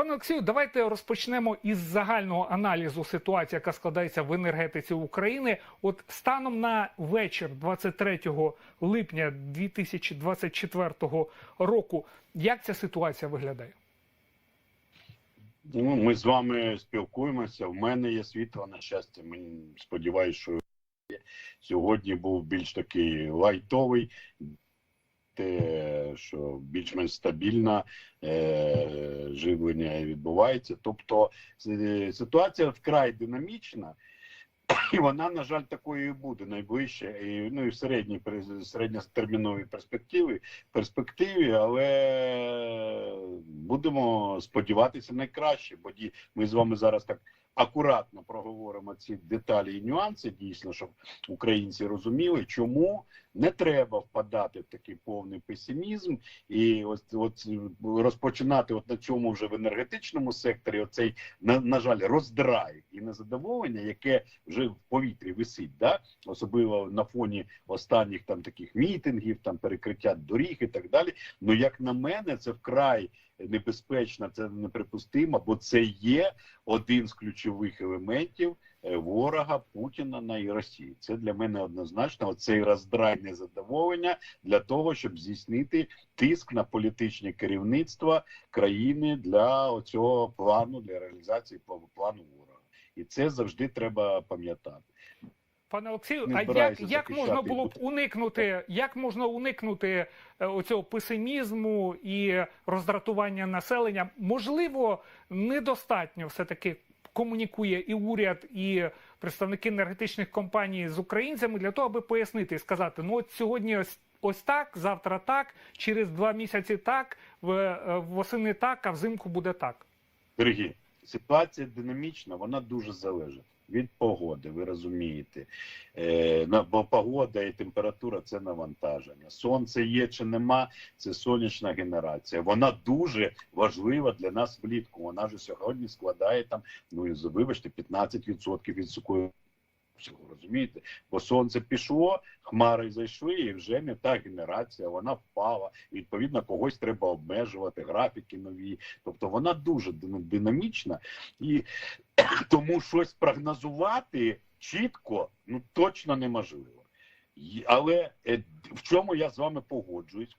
Пане Олексію, давайте розпочнемо із загального аналізу ситуації, яка складається в енергетиці України. От станом на вечір 23 липня 2024 року, як ця ситуація виглядає? Ну, ми з вами спілкуємося. В мене є світло, на щастя. Ми сподіваюся, що сьогодні був більш такий лайтовий, те, що більш-менш стабільне е, живлення відбувається. Тобто е, ситуація вкрай динамічна. І вона, на жаль, такою і буде найближче, і, ну і в середній середньотерміновій перспективі, перспективі, але будемо сподіватися найкраще, бо ді- ми з вами зараз так акуратно проговоримо ці деталі і нюанси, дійсно, щоб українці розуміли, чому не треба впадати в такий повний песимізм, і ось от розпочинати от на цьому вже в енергетичному секторі. Оцей на, на жаль роздрай і незадоволення, яке вже в повітрі висить, да особливо на фоні останніх там таких мітингів, там перекриття доріг і так далі. Ну як на мене, це вкрай небезпечно, це неприпустимо, бо це є один з ключових елементів ворога Путіна на і Росії. Це для мене однозначно оцей роздрай незадоволення для того, щоб здійснити тиск на політичне керівництво країни для цього плану для реалізації плану ворога, і це завжди треба пам'ятати. Пане Олексію, а як, як можна було б уникнути, як можна уникнути е, оцього песимізму і роздратування населення? Можливо, недостатньо все таки комунікує і уряд, і представники енергетичних компаній з українцями для того, аби пояснити і сказати: ну от сьогодні ось. Ось так, завтра так, через два місяці так, в, е, восени так, а взимку буде так. Дорогі ситуація динамічна, вона дуже залежить від погоди. Ви розумієте, е, бо погода і температура це навантаження. Сонце є чи нема, це сонячна генерація. Вона дуже важлива для нас влітку. Вона ж сьогодні складає там, ну і вибачте, 15% від сухої. Всього, Розумієте, бо сонце пішло, хмари зайшли, і вже не та генерація, вона впала. І, відповідно, когось треба обмежувати, графіки нові. Тобто вона дуже динамічна, і тому щось прогнозувати чітко ну точно неможливо. Але е, в чому я з вами погоджуюсь?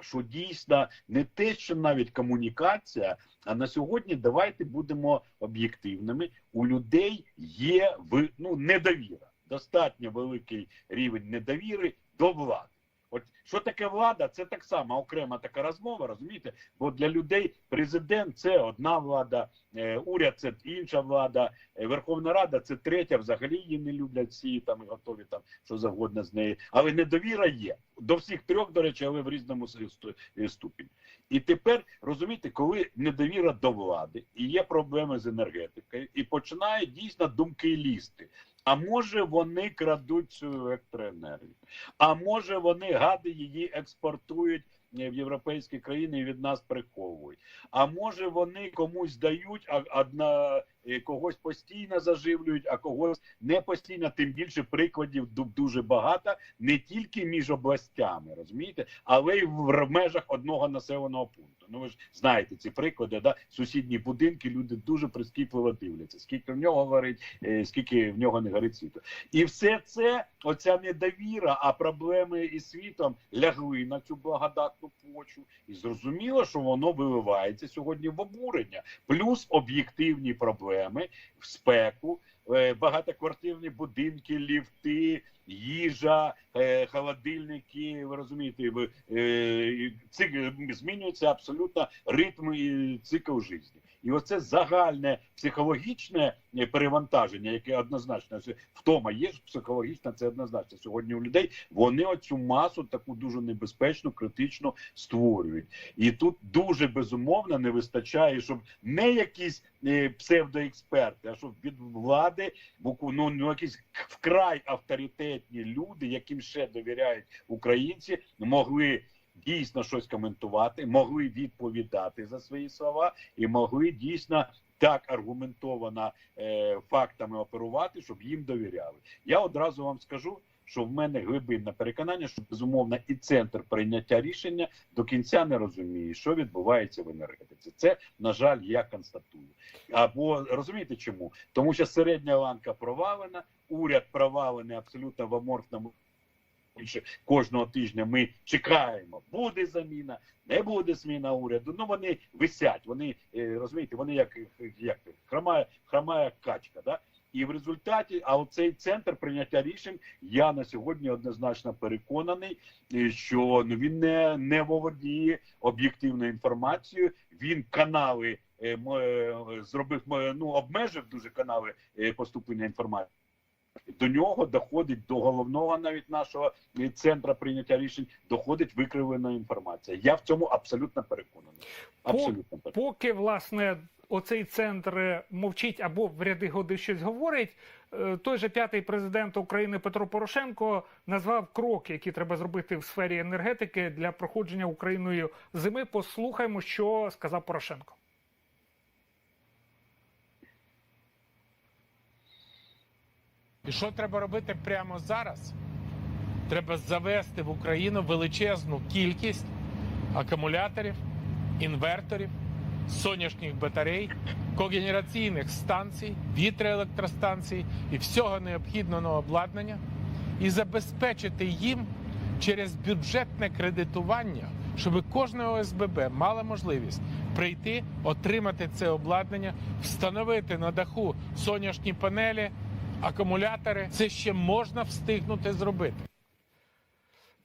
Що дійсно не те, що навіть комунікація, а на сьогодні давайте будемо об'єктивними. У людей є ну недовіра, достатньо великий рівень недовіри до влади. От що таке влада? Це так само окрема така розмова, розумієте? Бо для людей президент це одна влада, е, уряд це інша влада, е, Верховна Рада це третя. Взагалі її не люблять всі там і готові там що завгодно з нею. Але недовіра є до всіх трьох, до речі, але в різному е, ступені. І тепер розумієте, коли недовіра до влади і є проблеми з енергетикою, і починають дійсно думки лізти. А може вони крадуть цю електроенергію? А може вони гади її експортують е, в європейські країни і від нас приховують? А може вони комусь дають, а одна когось постійно заживлюють, а когось не постійно. Тим більше прикладів ду- дуже багато, не тільки між областями, розумієте, але й в межах одного населеного пункту. Ну ви ж знаєте ці приклади, да сусідні будинки люди дуже прискіпливо дивляться. Скільки в нього горить, е, скільки в нього не горить світло. І все це, оця недовіра, а проблеми із світом лягли на цю благодатну почву. І зрозуміло, що воно виливається сьогодні в обурення, плюс об'єктивні проблеми в спеку, багатоквартирні будинки, ліфти. Їжа, е, холодильники, ви розумієте, е, змінюється абсолютно ритм і цикл життя. І оце загальне психологічне е, перевантаження, яке однозначно втома є ж психологічна, це однозначно сьогодні у людей. Вони оцю масу таку дуже небезпечну, критичну створюють. І тут дуже безумовно не вистачає, щоб не якісь е, псевдоексперти, а щоб від влади буку- ну, ну якісь вкрай авторитетні люди, яким ще довіряють українці, могли. Дійсно щось коментувати, могли відповідати за свої слова і могли дійсно так аргументовано е, фактами оперувати, щоб їм довіряли. Я одразу вам скажу, що в мене глибинне переконання, що безумовно і центр прийняття рішення до кінця не розуміє, що відбувається в енергетиці. Це на жаль, я констатую. Або розумієте чому? Тому що середня ланка провалена, уряд провалений абсолютно в аморфному. Більше кожного тижня ми чекаємо, буде заміна, не буде зміна уряду. Ну вони висять, вони е, розумієте, вони як, як хромає, хромає качка. Да? І в результаті, а оцей центр прийняття рішень, я на сьогодні однозначно переконаний, е, що ну він не, не володіє об'єктивною інформацією. Він канали е, м- е, зробив м- ну обмежив дуже канали е, поступлення інформації. До нього доходить до головного навіть нашого е, центру прийняття рішень, доходить викривлена інформація. Я в цьому абсолютно переконаний. Абсолютно переконаний. Поки власне оцей центр е, мовчить або в ряди годи щось говорить, е, той же п'ятий президент України Петро Порошенко назвав кроки, які треба зробити в сфері енергетики для проходження Україною зими. Послухаймо, що сказав Порошенко. І що треба робити прямо зараз? Треба завести в Україну величезну кількість акумуляторів, інверторів, сонячних батарей, когенераційних станцій, вітроелектростанцій і всього необхідного обладнання, і забезпечити їм через бюджетне кредитування, щоб кожне ОСББ мало можливість прийти, отримати це обладнання, встановити на даху сонячні панелі, акумулятори. Це ще можна встигнути зробити.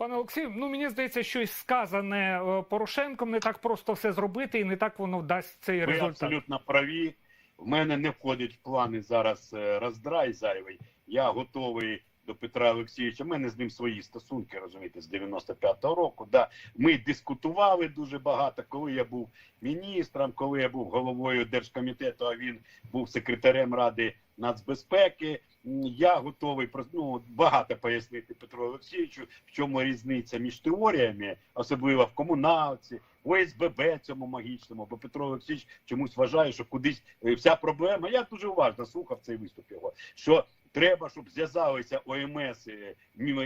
Пане Олексію, ну мені здається, щось сказане е, Порошенком не так просто все зробити, і не так воно дасть цей Ви результат. абсолютно праві. В мене не входить в плани зараз е, роздрай зайвий. Я готовий до Петра Олексійовича. У мене з ним свої стосунки, розумієте, з 95-го року. Да. Ми дискутували дуже багато, коли я був міністром, коли я був головою держкомітету, а він був секретарем Ради нацбезпеки. Я готовий про- ну, багато пояснити Петру Олексійовичу, в чому різниця між теоріями, особливо в комуналці, в ОСББ цьому магічному, бо Петро Олексійович чомусь вважає, що кудись е, вся проблема. Я дуже уважно слухав цей виступ його. Що треба, щоб зв'язалися ОМС і-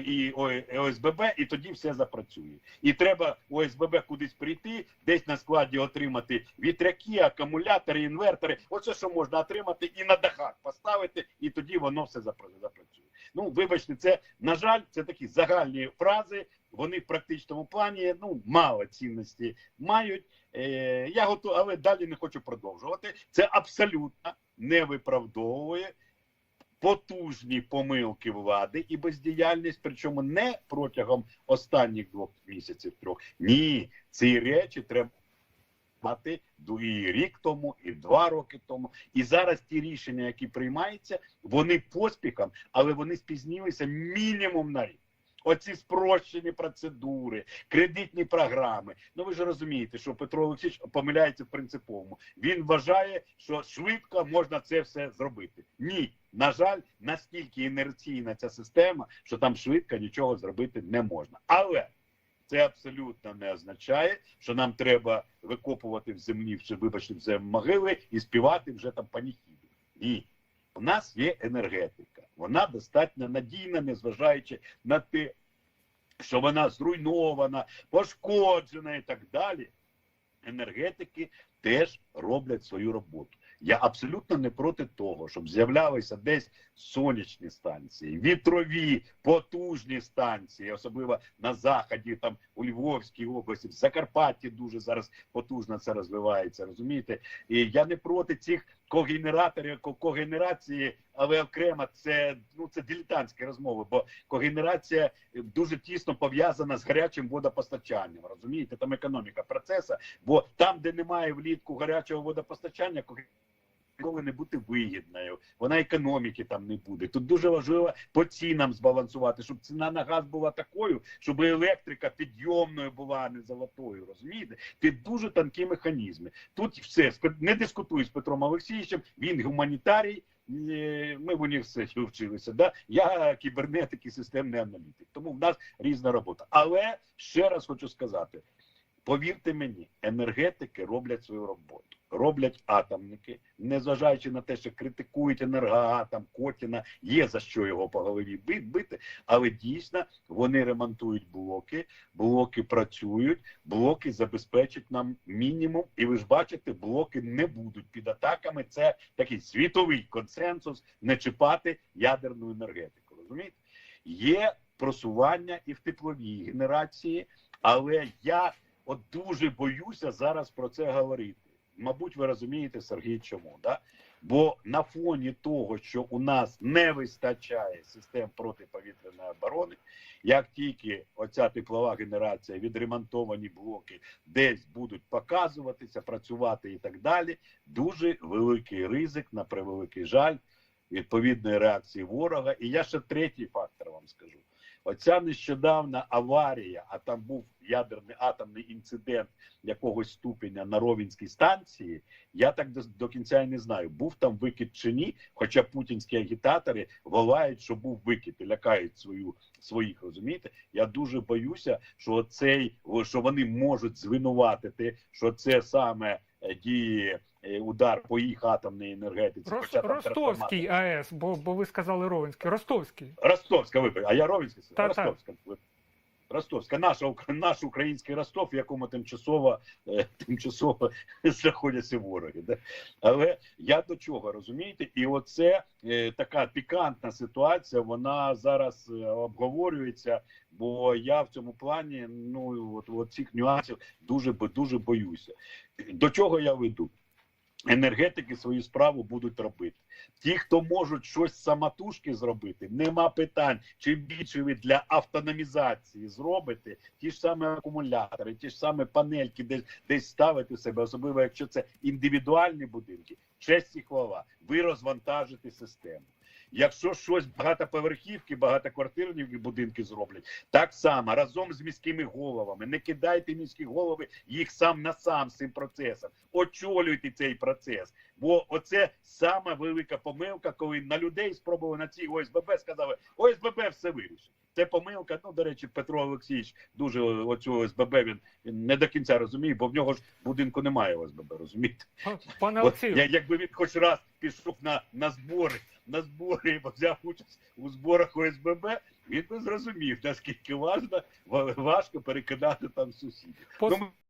і ОСББ, і тоді все запрацює. І треба ОСББ кудись прийти, десь на складі отримати вітряки, акумулятори, інвертори. Оце що можна отримати і на дахах поставити, і тоді воно все запра- запрацює. Ну, вибачте, це на жаль, це такі загальні фрази. Вони в практичному плані ну мало цінності мають. Е, я готовий, але далі не хочу продовжувати. Це абсолютно не виправдовує потужні помилки влади і бездіяльність, причому не протягом останніх двох місяців трьох. Ні, ці речі треба мати і рік тому, і два роки тому. І зараз ті рішення, які приймаються, вони поспіхом, але вони спізнілися мінімум на рік. Оці спрощені процедури, кредитні програми. Ну ви ж розумієте, що Петро Олексійович помиляється в принциповому. Він вважає, що швидко можна це все зробити. Ні, на жаль, настільки інерційна ця система, що там швидко нічого зробити не можна. Але це абсолютно не означає, що нам треба викопувати в землі, вибачте, в землі могили і співати вже там паніхіду. Ні. У нас є енергетика. Вона достатньо надійна, незважаючи на те, що вона зруйнована, пошкоджена і так далі. Енергетики теж роблять свою роботу. Я абсолютно не проти того, щоб з'являлися десь сонячні станції, вітрові, потужні станції, особливо на заході, там у Львовській області, в Закарпатті дуже зараз потужно це розвивається. Розумієте? І я не проти цих когенераторів, когенерації, але окремо це ну це дилетантські розмови, бо когенерація дуже тісно пов'язана з гарячим водопостачанням. Розумієте, там економіка процесу, бо там, де немає влітку гарячого водопостачання, ніколи не бути вигідною. Вона економіки там не буде. Тут дуже важливо по цінам збалансувати, щоб ціна на газ була такою, щоб електрика підйомною була, а не золотою. Розумієте? Це дуже тонкі механізми. Тут все не дискутую з Петром Олексійовичем. Він гуманітарій. Ми в університеті вчилися. Да? Я кібернетик і системний аналітик. Тому в нас різна робота. Але ще раз хочу сказати: повірте мені, енергетики роблять свою роботу. Роблять атомники, незважаючи на те, що критикують енергоатом Котіна, є за що його по голові би- бити, але дійсно вони ремонтують блоки, блоки працюють, блоки забезпечать нам мінімум. І ви ж бачите, блоки не будуть під атаками. Це такий світовий консенсус не чіпати ядерну енергетику. Розумієте? Є просування і в тепловій генерації, але я от дуже боюся зараз про це говорити. Мабуть, ви розумієте, Сергій, чому? Да? Бо на фоні того, що у нас не вистачає систем протиповітряної оборони, як тільки оця теплова генерація, відремонтовані блоки десь будуть показуватися, працювати і так далі, дуже великий ризик, на превеликий жаль, відповідної реакції ворога. І я ще третій фактор вам скажу. Оця нещодавна аварія, а там був ядерний атомний інцидент якогось ступеня на Ровінській станції. Я так до, до кінця і не знаю, був там викид чи ні. Хоча путінські агітатори волають, що був викид і лякають свою своїх. Розумієте? Я дуже боюся, що цей що вони можуть звинуватити, що це саме е, діє е, удар по їх атомній енергетиці. Рос- хоча Ростовський АЕС, бо, бо ви сказали Ровенський. Ростовський. Ростовська, вибач, а я Ровенська, Та-та. Ростовська. ви- Ростовська, наша наш український Ростов, в якому тимчасово е, тимчасово знаходяться вороги. Да? Але я до чого розумієте? І оце е, така пікантна ситуація. Вона зараз е, обговорюється. Бо я в цьому плані, ну от, от цих нюансів дуже дуже боюся. До чого я веду? Енергетики свою справу будуть робити. Ті, хто можуть щось самотужки зробити, нема питань. Чим більше ви для автономізації зробите, ті ж самі акумулятори, ті ж самі панельки, десь десь ставити себе, особливо якщо це індивідуальні будинки, честь і хвала, ви розвантажите систему. Якщо щось багатоповерхівки, багатоквартирні будинки зроблять, так само разом з міськими головами. Не кидайте міські голови їх сам на сам з цим процесом. Очолюйте цей процес. Бо оце сама велика помилка, коли на людей спробували на цій ОСББ сказали, ОСББ все вирішить. Це помилка. Ну, до речі, Петро Олексійович дуже оцю ОСББ він, він не до кінця розуміє, бо в нього ж будинку немає ОСББ, розумієте? Пане Олексію, якби він хоч раз пішов на, на збори, на збори і взяв участь у зборах ОСББ, він би зрозумів, наскільки важно, ва- важко перекидати там сусідів. пос-